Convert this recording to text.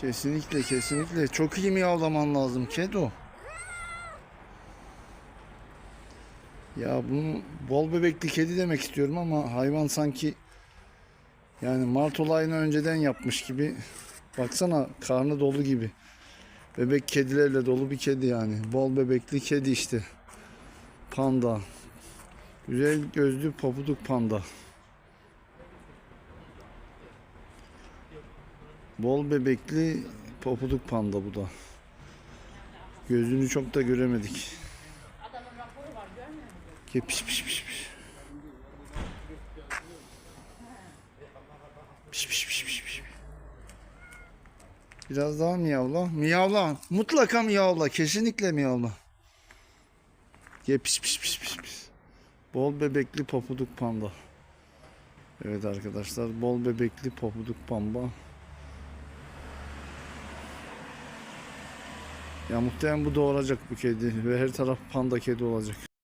Kesinlikle kesinlikle. Çok iyi miyavlaman lazım Kedo. Ya bunu bol bebekli kedi demek istiyorum ama hayvan sanki yani Mart olayını önceden yapmış gibi. Baksana karnı dolu gibi. Bebek kedilerle dolu bir kedi yani. Bol bebekli kedi işte. Panda. Güzel gözlü popuduk panda. Bol bebekli popuduk panda bu da. Gözünü çok da göremedik. Gel piş piş piş piş. Piş piş piş piş piş. Biraz daha miyavla. Miyavla. Mutlaka miyavla. Kesinlikle miyavla. Ye piş piş piş piş piş. Bol bebekli popuduk panda. Evet arkadaşlar bol bebekli popuduk pamba. Ya muhtemelen bu doğuracak bu kedi ve her taraf panda kedi olacak.